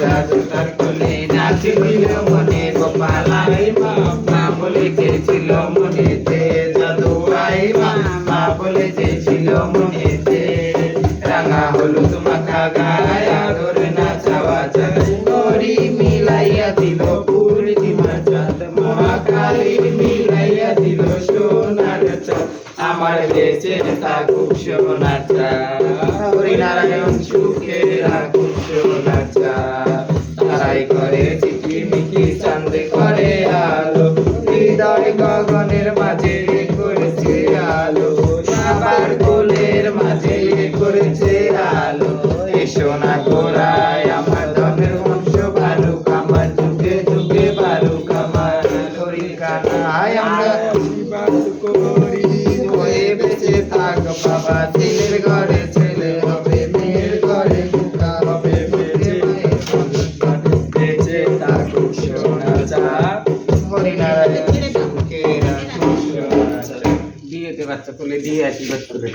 যা যা চেয়েছিল মনেতে জাদু মা বলে চেয়েছিল মনেতে রাঙা হলুদ মাখা গায়ে আদর নাচাওয়া চাঁদ গরি মিলাইয়া দিল পূর্ণিমা চাঁদ মহাকালী মিলাইয়া দিল সোনার চাঁদ আমার হরিনারায়ণ সুখে তারাই করে চিকিমিকি চাঁদ করে আলো। হৃদয় গগনের মাঝে করেছে আলো। বাবার কোলের মাঝে করেছে আলো। এসো বাবা ছেলের ঘরে ছেলে হবে মেয়ের ঘরে মুখা হবে। বেঁচে বেঁচে থাকুক সোনা চাঁদ হরিনারায়ণ সুখে রাখুক সোনা চাঁদ। দিয়েতে বাচ্চা কোলে দিয়ে আসি করে